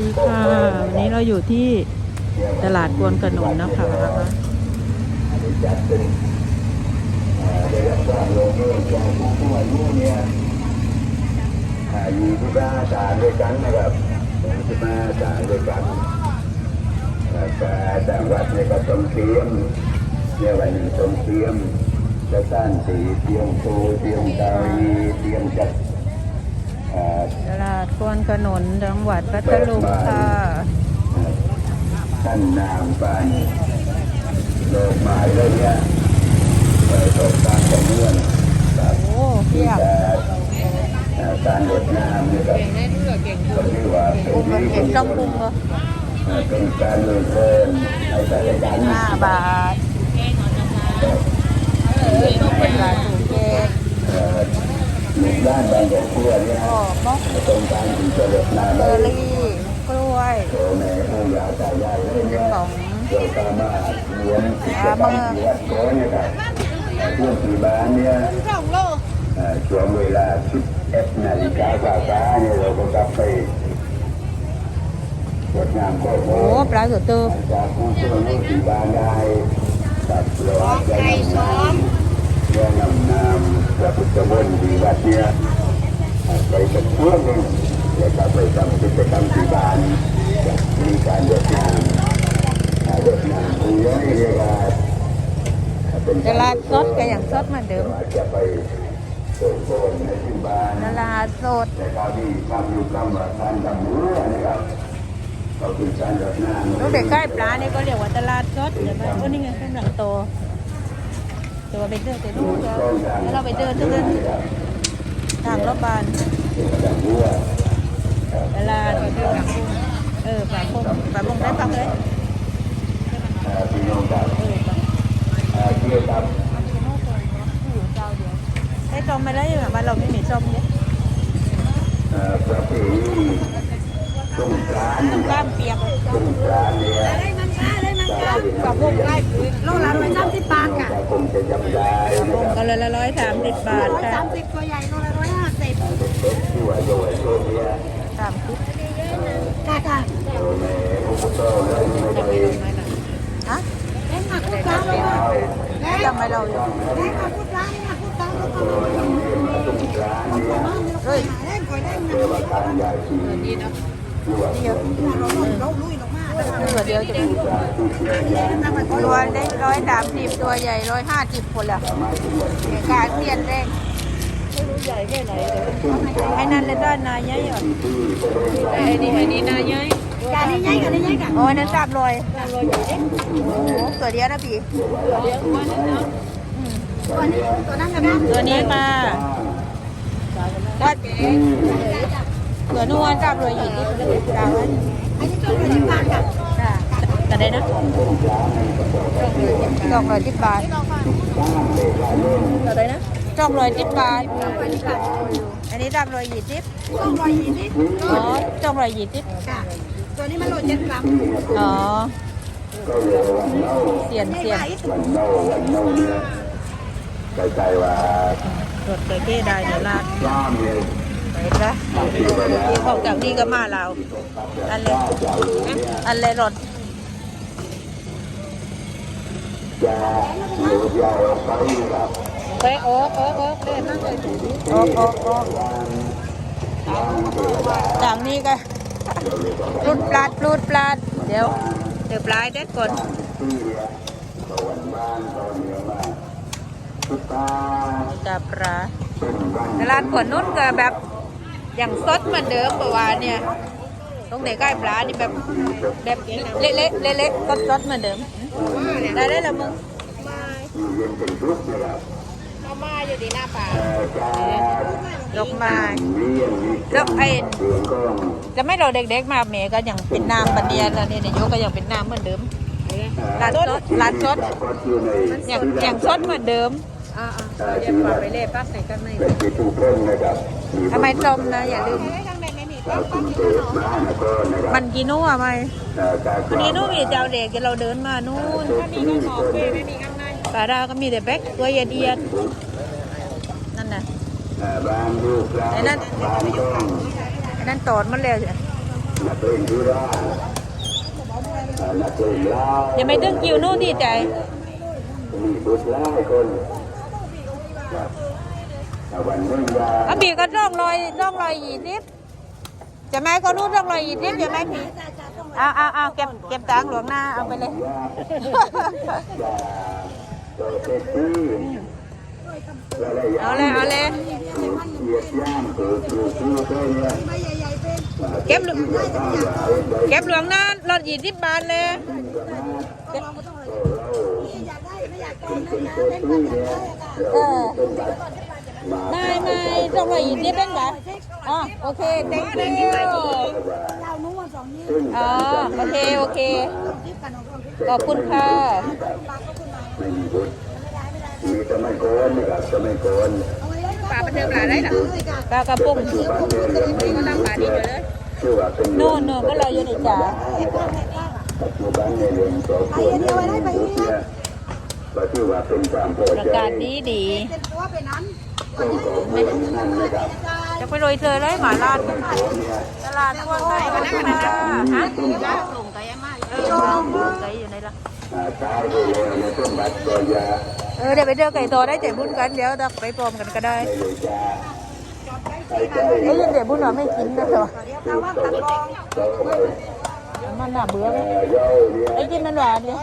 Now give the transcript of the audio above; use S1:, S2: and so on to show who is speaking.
S1: ดีค่ะ วันนี้เราอยู่ที่ตลาดกวนขนุนนะคะ
S2: จัดเป็นเอ่อได้รับความร่วมมือยู่ที่บ้านสารด้วยกันนะครับที่บ้านสารด้วยกันแล้วก็จังหวัดเนี่ยก็ต้องเตรียมเนี่ยวันนี้ต้องเตรียมจะสร้างสีเตรียมโตเตรียมดาวเตรียมจัด
S1: ตลาดกวนขนนจังหวัดพัทลุงค่ะ
S2: ท่านนามปานโลกหมายเลยเนี่ยไปตกตามของเมืองครับ
S1: โอ้เพียบ
S2: แต่แต่การรดน้ำเนี่ยครับก็เรียกว่าเป็น
S1: ปรุง
S2: วิ
S1: เห็นต้องปรุงเหรอ
S2: เป็นการเลื่อนเพิ่มในการรายการ
S1: ห้าบาทเป็นบาทถูกเกต
S2: บ้านบางกอกกลัวเนี่ย
S1: ก็มอก
S2: ตรงการที่จะรดน้ำ
S1: เบ
S2: เล
S1: อร์รี่ กล้วย
S2: โตในผู้ยาวตายายเลยเนี่ย
S1: ของ
S2: เราสามารถรวมกิจกรรมที่วัดโก้เนี่ยครับช่วงที่บ้านเนี่ยช่วงเวลา11นาฬิกากว่าๆเนี่ยเราก็กลับไปรดน้ำก็โโอ้
S1: ปลาสดเตอ
S2: จากผู้ช่วยที่บ้านได้ตัดรอจะนำน้ำจะนำน้ำพระพุทธมนต์ที่วัดเนี่ยไปสักช่วงหนึ่งแล้วก็ไปทำกิจกรรมที่บ้านจะมีการรดน้ำรดน้ำผู้ย่อยเรียกว่าเป็น
S1: ตลาดสดก็อย่างสดเหมือนเดิม
S2: จะไปส่งโคนในที่บ้าน
S1: ตลาดสด
S2: แต่ก็มีทำอยู่กำลังการทำเรือนะครับก็คือการรดน้ำ
S1: ลูกเด็กใกล้ปลาเนี่ยก็เรียกว่าตลาดสดเดี๋ยวไปโอ้นี่ไงข้างหลังโต แตัวไปเดินแต่ลูกแล้วแล้วเราไปเดินเดินทางรอบบ้านตลาเดินเออปลาพงปลาพงได้ปักเลย
S2: พี่น้องครับ
S1: เออปักได้จมไปแล้วอย่างบ้านเราไม่มีจอมเนี่ย
S2: ประเพณีสงกานต์
S1: กล้ามเปียก
S3: ลย
S1: ละร้อยสามสิบบาท
S3: ร้อย
S1: ค่ะ
S3: สามสิบตัวใหญ่โลละร้อยห้าสิบ
S2: เป็นที่ว่าโดยตัวเนี่ย
S1: สามสิบ
S3: ค่ะค่ะ
S2: ในอุปกรณ์และใน
S1: ฮะ
S3: เล่นหมากพูดร้านเลยค่ะเล่น
S1: จำไม่เราอยู่
S3: เล่นหมากพูดร้านนี่หมากพูดร้านแล้วก็
S2: สงกรานต์เนี่ย
S1: เฮ้ย
S3: เล่นก่อนเล่น
S2: เรียกว่าการใหญ่ที่ที่ว่าส่วนที่
S3: เราเราลุยลงมา
S1: ตัวเดียวจะตัวเล็กร้อยสามสิบตัวใหญ่ร้อยห้าสิบคนละการเปลี่ยนแรงไม่รู้ใหญ่แค่ไหนไอ้นั่นเลยด้านนายใหญ่หรอไอ้นี่ไอ้นี่นายใหญ่
S3: การนี้ยัยกันนี้ยัยกัน
S1: โอ้ยนั่นสามร้อยสามร้อยอยู่ดิโอ้ตัวเดียวนะพี่
S3: ตัวนี้ตัวนั้นกันนะ
S1: ตัวนี้มาวัด ตัวนู้นสามร้อยอยู่ดิสามร้อย
S3: อันนี้ตัวละสิบบาทค่ะ
S1: ค่ะได้นะสองร้อยสิบบาทแต่ได้นะสองร้อยสิบบาท อันนี้สามร้อยยี่สิบ
S3: ต้องร้อยยี่สิบ
S1: อ๋อสองร้อยยี่สิบ
S3: ค่ะตัวนี้มันโลเจ็ดกรัม
S1: อ๋อเสียนเสียน
S2: วันเน่าวันเน่าเนี่ยใกล้ๆว่าร
S1: ถเก๋ๆได้เดี๋ยวลาด
S2: ย่ามเนี่ย
S1: ไปซะที่ของจากนี่ก็มาเราอันเลยอันเลยรถ
S2: จะอยู่ยาวไปครับ
S1: ไปโอ้โอ้โอ้เล่นมากเลยโอ้โอ้โอ้จากนี้ก็ปลุดปลาดปลุดปลาดเดี๋ยวเดี๋ยวปลายเด็ดก่อน
S2: ที่เนี่ยตะวันบ้านตะวันเหนือมาสุดตา
S1: จับปลา
S2: เป็นวัน
S1: ตลาดก่อนนู้นก็แบบ อย่างสดเหมือนเดิมเมื่อวานเนี่ยตรงไหนใกล้ปลานี่แบบแบบเละเละเละเละสดสดเหมือนเดิมได้ได้แล้วมึง
S2: ที่เย็นเป็นทุกข์นะครับ
S3: เอามาอยู่ดีหน้าป่า
S2: แต่จะ
S1: ดอกไม้
S2: เลี้ยงมี
S1: แล้วไอ้
S2: เสียงกล้อง
S1: จะไม่เราเด็กๆมาเมก็ยังเป็นน้ำปันเดียนแล้วเนี่ยนายกก็ยังเป็นน้ำเหมือนเดิมร้านสดร้านสด
S2: จากก็อยู่ใน
S1: อย่างอย่างสดเหมือนเดิม
S3: อ่า
S2: เดี๋ยวไปเล่ปักใส่กันในเป็น ที่ถูกเล่นนะครับ
S1: ทำไมต้มนะอย่าลืม
S3: ๆข้างในไม่มี
S2: เราคุณเปิดมาแล้วก็นะครับ
S1: มันกินนู่นอะไหม
S2: การ
S1: วันนี้นู่นมีเจ้าเด็กเราเดินมานู่น
S3: ถ้ามีก็หอมเปไม่มีข้างใน
S1: ปลาดาก็มีแต่แบ็คตัวเยียดเยียดนั่นน่ะ
S2: บ้านลูกหลานบ้านก็
S1: อันนั้นตอดมันแล้วใช่
S2: นักเล่นที่ว่านักเล่นลาว
S1: อย่าไม่ตึงคิวนู่นดีใจ
S2: มีบุตรหลายคน ครับวันนึงว่า
S1: อะบีก็ร่องรอยร่องรอยยี่สิบจะแม่ก็รู้ร่องรอยยี่สิบจะแม่บีเอาเอาเอาเก็บเก็บตังหลวงหน้าเอาไปเลย
S2: เอา
S1: เลยเอาเลย
S2: เก็
S1: บหลวงเก็บหลวงหน้ารถยี่สิบบาทเลย
S2: เป็ นตัวที่เนี่ย
S1: เออไม่ไม่ร่องรอยยี่สิบเป็นแบบอ๋อโอเค thank you อ๋อโอเคโอเคขอบคุณค่ะ
S2: ไม่มีบุตรมีแต่ไม่โกนนะครับจะไม่โกน
S3: ป่าบันเทิงหลาได้หรอ
S1: ปลากระปุ้ง
S2: ปัจจุบันเนี่ยเรียนไม่มีเชื่อชื่อว่าเป็น
S1: โน่นโน่นก็รออยู่ในจ่า
S2: ปัจจุบันเนี่ยเรียนสอบสวนเนี่ยมีบุตรเนี่ย ก็ชื่อว่าเป็นความพอ
S1: ประ
S2: ใจ
S1: กาศดีดี
S2: ต้องขอบคุณนั่นนะครับ
S1: จะไปโรยเธอเลยหมาลาด
S2: โอ้เนี่ย
S1: ตลาดกว้างไกลกันนะฮะ
S3: ส่งไก่มา
S1: เออไก่อยู่ไหนล่ะ
S2: อ่าตายไปเลยในต้นบัตรก็ยา
S1: เออเดี๋ยวไปเจอไก่โตได้ใจบุญกันเดี๋ยวเราไปปลอมกันก็ได้
S2: ไม่เลยจ้าใกล้ๆ
S1: ไอ้ยินเดี๋ยวบุญเราไม่กินนะเถอะ
S2: คือโตโตไป
S1: มันน่าเบื่อไหม
S2: เอ่อเย้าเนี่ย
S1: ไอ้กินมันหวานเนี่ย